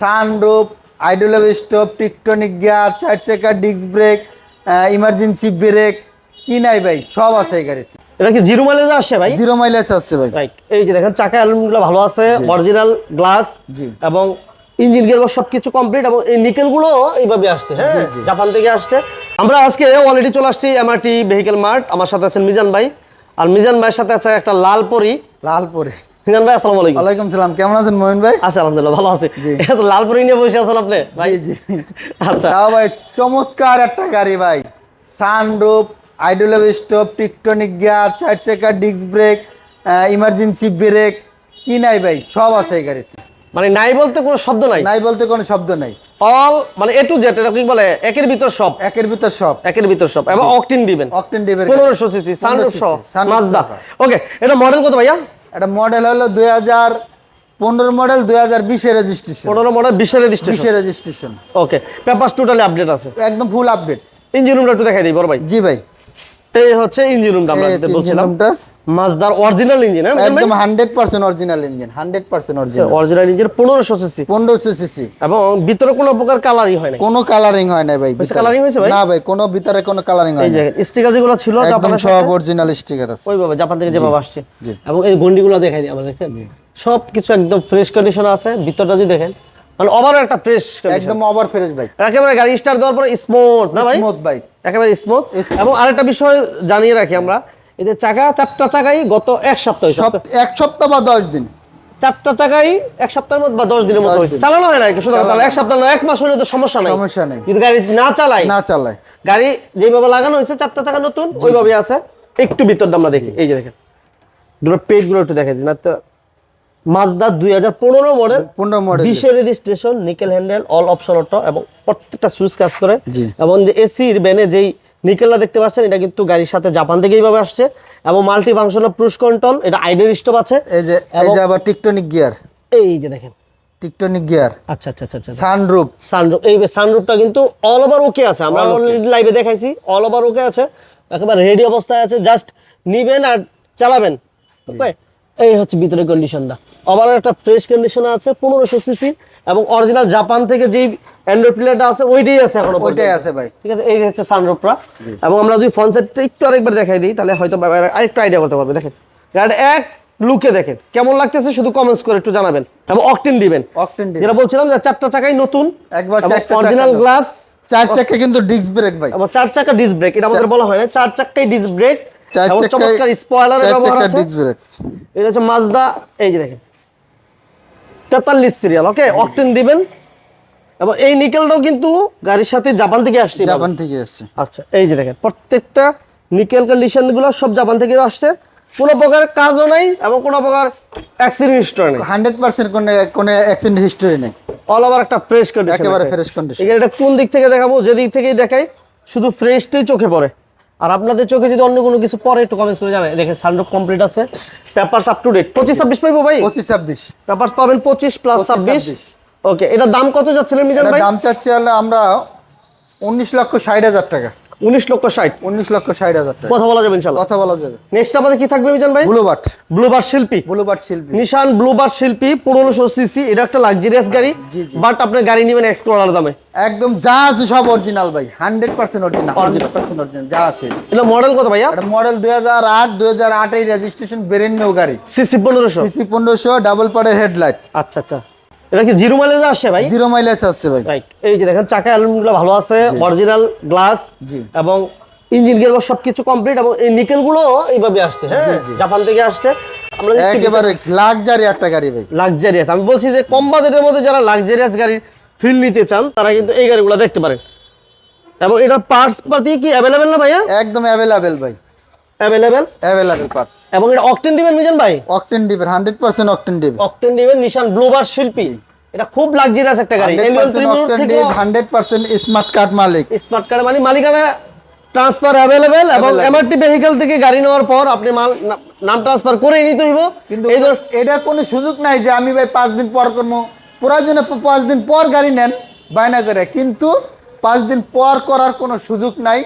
Sunroof আইডোলেভ stop tiptronic gear চার চাকা ডিস্ক ব্রেক ইমার্জেন্সি ব্রেক কি নাই ভাই? সব আছে এই গাড়িতে। এটা কি জিরো মাইলেজ আসছে ভাই? জিরো মাইলেজ আসছে ভাই। রাইট এই যে দেখেন চাকা অ্যালুমিনিয়ামগুলো ভালো আছে অরিজিনাল গ্লাস জি। এবং ইঞ্জিন গিয়ার সবকিছু কমপ্লিট এবং এই নিকেলগুলো এইভাবে আসছে হ্যাঁ। জাপান থেকে আসছে। আমরা আজকে অলরেডি চলে আসছি এমআরটি ভেহিকেল মার্ট আমার সাথে আছেন মিজান ভাই। আর মিজান ভাইয়ের সাথে আছে একটা লাল পরি। লালপুরে মিজান ভাই আসসালামু আলাইকুম। ওয়ালাইকুম সালাম কেমন আছেন মোহিন ভাই? আছে আলহামদুলিল্লাহ ভালো আছে। এটা তো লাল নিয়ে বসে আছেন আপনি? ভাই জি। আচ্ছা। তাও ভাই চমৎকার একটা গাড়ি ভাই। সানরুফ আইডোলেভ স্টপ টিকটনিক গিয়ার চার চাকা ডিস্ক ব্রেক ইমার্জেন্সি ব্রেক কি নাই ভাই সব আছে এই গাড়িতে। মানে নাই বলতে কোনো শব্দ নাই? নাই বলতে কোনো শব্দ নাই। অল মানে এ টু জেড এটা কি বলে? একের ভিতর সব। একের ভিতর সব। একের ভিতর সব। এবং অকটিন দিবেন। অকটেন ডিভের পনেরোশো সিসি সানরুফ সহ মাজদা ওকে এটা মডেল কত ভাইয়া? এটা মডেল হলো দুই হাজার পনেরো মডেল দুই হাজার বিশে রেজিস্ট্রেশন পনেরো মডেল বিশে রেজিস্ট্রেশন বিশে registration okay paper totally update আছে। একদম ফুল আপডেট ইঞ্জিন রুমটা একটু দেখাই দিই বড় ভাই। জি ভাই। এই হচ্ছে ইঞ্জিন রুমটা আমরা যেটা বলছিলাম। মাজদার অরিজিনাল ইঞ্জিন একদম hundred percent original engine hundred percent original original engine CC CC এবং ভিতরে কোনো প্রকার কালারই হয় না কোনো কালারিং হয় না ভাই coloring হয়েছে ভাই? না ভাই কোনো ভিতরে কোনো কালারিং হয় না স্টিকার যেগুলো ছিল একদম সব অরিজিনাল স্টিকার আছে। ওইভাবে জাপান থেকে যেভাবে আসছে। এবং এই গন্ডিগুলো দেখাই দিই আমরা দেখছেন? সব কিছু একদম ফ্রেশ কন্ডিশন আছে ভিতরটা যদি দেখেন মানে ওভার একটা ফ্রেশ একদম ওভার ফ্রেশ ভাই একেবারে গাড়ি স্টার্ট দেওয়ার পরে স্মুথ না ভাই? স্মুথ ভাই একেবারে স্মুথ এবং আরেকটা বিষয় জানিয়ে রাখি আমরা এদের চাকা চারটা চাকাই গত এক সপ্তাহ এক সপ্তাহ বা দশ দিন? চারটা চাকাই এক সপ্তাহের মধ্যে বা দশ দিনের মতো হয়েছে। চালানো হয় না শুধু এক সপ্তাহ না এক মাস হলে তো সমস্যা নাই। সমস্যা নেই। যদি গাড়ি না চালাই না চালায়। গাড়ি যেভাবে লাগানো হয়েছে চারটা চাকা নতুন ওইভাবে আছে। একটু ভিতরটা আমরা দেখি এই যে দেখেন। দুটো পেটগুলো একটু দেখে দিন না তো মাজদা দুই হাজার পনেরো মডেল পনেরো মডেল বিশের registration nickel handle all option auto এবং প্রত্যেকটা সুইচ কাজ করে। এবং যে এসির ব্যানে যেই নিকেলটা দেখতে পাচ্ছেন এটা কিন্তু গাড়ির সাথে জাপান থেকে এইভাবে আসছে এবং মাল্টি ফাংশনাল পুশ কন্ট্রোল এটা আইডের স্টপ আছে। এই যে এই যে আবার টিকটনিক গিয়ার। এই যে দেখেন। Tiptronic gear. আচ্ছা আচ্ছা আচ্ছা আচ্ছা। সানরুফ। সানরুফ এই সানরুফটা কিন্তু অল ওভার ওকে আছে আমরা লাইভে দেখাইছি অল ওভার ওকে আছে একেবারে রেডি অবস্থায় আছে জাস্ট নিবেন আর চালাবেন। ওকে এই হচ্ছে ভিতরের কন্ডিশনটা আবার একটা ফ্রেশ কন্ডিশন আছে পনেরোশো সিসি এবং অরিজিনাল জাপান থেকে যেই অ্যান্ড্রয়েড প্লেয়ারটা আছে ওইটাই আছে এখনও ওইটাই আছে ভাই। ঠিক আছে এই হচ্ছে সানরুফটা এবং আমরা যদি ফ্রন্ট সাইডটা একটু আরেকবার দেখাই দিই তাহলে হয়তো আরেকটু আইডিয়া করতে পারবে। দেখেন গাড়িটা এক লুকে দেখেন কেমন লাগতেছে শুধু কমেন্টস করে একটু জানাবেন এবং অকটেন দিবেন। অকটেন যেটা বলছিলাম যে চারটা চাকাই নতুন একবার অরিজিনাল গ্লাস চার চাকা কিন্তু ডিস্ক ব্রেক ভাই। চার চাকা ডিস্ক ব্রেক এটা আমাদের বলা হয় না চার চাকাই ডিস্ক ব্রেক চার চমৎকার স্পয়লারের ব্যবহার আছে। এটা হচ্ছে মাজদা এই যে দেখেন। তেতাল্লিশ সিরিয়াল ওকে অকটেন দিবেন। এবং এই নিকেলটাও কিন্তু গাড়ির সাথে জাপান থেকে আসছে জাপান থেকে আসছে। আচ্ছা এই যে দেখেন প্রত্যেকটা নিকেল সব জাপান থেকে আসছে। কোনো প্রকার কাজও নাই এবং কোনো প্রকার অ্যাক্সিডেন্ট হিস্টোরি নেই। হান্ড্রেড পার্সেন্ট কোনো কোনো অ্যাক্সিডেন্ট হিস্টোরি নেই। অল ওভার একটা ফ্রেশ কন্ডিশন একেবারে। এই কোন দিক থেকে দেখাবো? যে দিক থেকেই দেখাই শুধু ফ্রেশটাই চোখে পড়ে। আর আপনাদের চোখে যদি অন্য কোনো কিছু পরে একটু কমেন্টস করে জানাই। দেখেন সানরুফ কমপ্লিট আছে। পেপারস আপ টু ডেট পঁচিশ ছাব্বিশ পাইবো ভাই? পঁচিশ ছাব্বিশ। পেপারস পাবেন পঁচিশ প্লাস ছাব্বিশ। 26 ওকে এটা দাম কত যাচ্ছিলেন মিজান ভাই? দাম চাচ্ছি আমরা উনিশ লক্ষ ষাট হাজার টাকা। উনিশ লক্ষ ষাট। উনিশ লক্ষ ষাট হাজার কথা বলা যাবে ইনশাল্লাহ। কথা বলা যাবে। নেক্সট আমাদের কি থাকবে মিজান ভাই? ব্লুবার্ট ব্লুবার শিল্পী। ব্লুবার্ট শিল্পী। নিশান ব্লুবার শিল্পী পনেরোশো সিসি এটা একটা লাক্সারিয়াস গাড়ি। বাট আপনি গাড়ি নেবেন এক্সপ্লোরার দামে। একদম যা আছে সব অরিজিনাল ভাই hundred percent original hundred percent original যা আছে। এটা মডেল কত ভাইয়া? এটা মডেল দুই হাজার আট দুই হাজার আটের রেজিস্ট্রেশন ব্রেন নিউ গাড়ি। সিসি পনেরোশো। সিসি পনেরোশো ডাবল পারের হেডলাইট আচ্ছা আচ্ছা। এটা কি জিরো মাইলেজ আসছে ভাই? জিরো মাইলেজ আসছে ভাই। রাইট এই যে দেখেন চাকা অ্যালুমিনিয়ামগুলো ভালো আছে অরিজিনাল গ্লাস জি। এবং ইঞ্জিন গিয়ার সবকিছু কমপ্লিট এবং এই নিকেলগুলো এইভাবে আসছে হ্যাঁ? জাপান থেকে আসছে। আমরা একেবারে লাক্সারি একটা গাড়ি ভাই। লাক্সারিয়াস আমি বলছি যে কম বাজেটের মধ্যে যারা লাক্সারিয়াস গাড়ির ফিল নিতে চান তারা কিন্তু এই গাড়িগুলো দেখতে পারেন। এবং এটা পার্টস পাতি কি অ্যাভেলেবেল না ভাইয়া? একদম অ্যাভেলেবেল ভাই। অ্যাভেলেবেল অ্যাভেলেবেল পার্টস এবং এটা অকটেন দিবেন মিজান ভাই? অকটেন ডিভের হান্ড্রেড পার্সেন্ট অকটেন ডিভ অকটেন দিবেন নিশান ব্লুবার শিল্পী। এটা খুব লাক্সারিয়াস একটা গাড়ি। অকটেন ডিভ হান্ড্রেড স্মার্ট কার্ড মালিক। স্মার্ট কার্ড মানে মালিকানা ট্রান্সফার অ্যাভেলেবেল এবং এমআরটি ভেহিকল থেকে গাড়ি নেওয়ার পর আপনি মাল নাম ট্রান্সফার করেই নিতে হইব। কিন্তু এটা কোনো সুযোগ নাই যে আমি ভাই পাঁচ দিন পর করব। প্রয়োজনে পাঁচ দিন পর গাড়ি নেন বায়না করে। কিন্তু পাঁচ দিন পর করার কোনো সুযোগ নাই।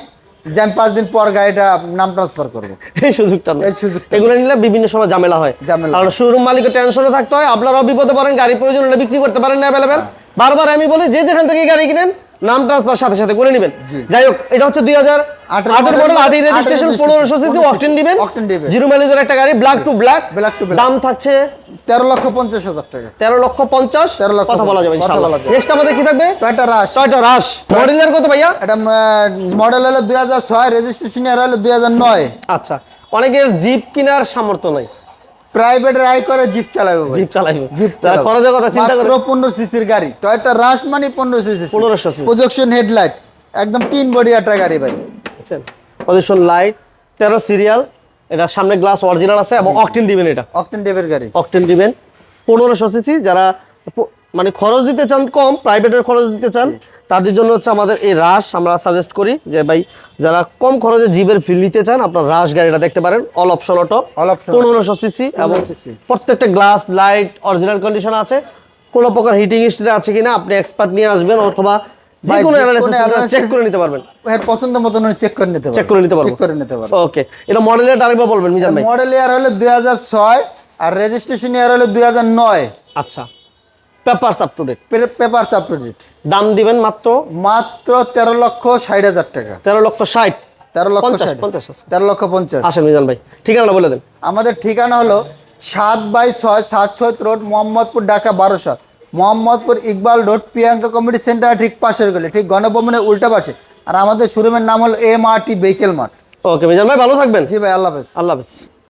যে আমি পাঁচ দিন পর গাড়িটা নাম ট্রান্সফার করব। এই সুযোগটা এই সুযোগ এগুলো নিলে বিভিন্ন সময় ঝামেলা হয়। ঝামেলা কারণ শোরুম মালিকের টেনশনে থাকতে হয়। আপনারাও বিপদে পারেন গাড়ি প্রয়োজন হলে বিক্রি করতে পারেন না অ্যাভেলেবেল বারবার আমি বলি যে যেখান থেকে গাড়ি কিনেন নাম ট্রান্সফার সাথে সাথে করে নেবেন। যাই হোক এটা হচ্ছে দুই হাজার আটের মডেল আটের রেজিস্ট্রেশন পনেরোশো সিসি অকটেন দিবেন। জিরো মাইলেজের একটা গাড়ি black to black to black। দাম থাকছে তেরো লক্ষ পঞ্চাশ হাজার টাকা। তেরো লক্ষ পঞ্চাশ। 13 লক্ষ কথা বলা যাবে। নেক্সট আমাদের কি থাকবে? টয়টা রাশ ছয়টা রাশ মডেলের কত ভাইয়া? এটা মডেল হলো দুই হাজার ছয় রেজিস্ট্রেশন হলো দুই হাজার নয়। আচ্ছা। অনেকের জিপ কেনার সামর্থ্য নাই। প্রাইভেট রাই করে জিপ চালাবে জিপ চালাবে। জিপ খরচের কথা চিন্তা করে পনেরো সিসির গাড়ি। টয়টা রাশ মানে পনেরো সিসি 1500 cc প্রজেকশন হেডলাইট একদম তিন বডি একটা গাড়ি ভাই। প্রজেকশন লাইট তেরো সিরিয়াল এটা সামনে গ্লাস অরিজিনাল আছে এবং অকটেন দিবেন এটা। অকটেন ডেভের গাড়ি। অকটেন দিবেন। পনেরোশো সিসি যারা মানে খরচ দিতে চান কম প্রাইভেটের খরচ দিতে চান তাদের জন্য হচ্ছে আমাদের এই রাশ আমরা সাজেস্ট করি যে ভাই যারা কম খরচে জিপের ফিল নিতে চান আপনার রাশ গাড়িটা দেখতে পারেন অল অপশন অটো পনেরোশো সিসি এবং প্রত্যেকটা গ্লাস লাইট অরিজিনাল কন্ডিশন আছে। কোনো প্রকার হিটিং হিস্ট্রি আছে কিনা আপনি এক্সপার্ট নিয়ে আসবেন অথবা যে কোনো অ্যানালাইসিস চেক করে নিতে পারবেন। এর পছন্দ মতন চেক করে নিতে চেক করে নিতে পারব। চেক করে নিতে পারব। ওকে এটা মডেলের আরেকবার বলবেন মিজান ভাই। মডেল ইয়ার হলো দুই হাজার ছয় আর রেজিস্ট্রেশন ইয়ার হলো দুই হাজার নয়। আচ্ছা। Papers up to date paper up to date দাম দিবেন মাত্র? মাত্র তেরো লক্ষ ষাট হাজার টাকা। তেরো লক্ষ ষাট? তেরো লক্ষ পঞ্চাশ, 60 পঞ্চাশ আছে। তেরো লক্ষ পঞ্চাশ। আসেন মিজান ভাই ঠিকানা বলে দেন। আমাদের ঠিকানা হলো সাত বাই ছয় সাত ছয় রোড মোহাম্মদপুর ঢাকা বারোশো Mohammadpur Iqbal road Priyanka community centre ঠিক পাশের গলি ঠিক গণভবনের উল্টা পাশে। আর আমাদের শোরুমের নাম হলো এম আর টি ভেহিকেল মাঠ ওকে মিজান ভাই ভালো থাকবেন। জি ভাই আল্লাহ হাফেজ। আল্লাহ হাফেজ।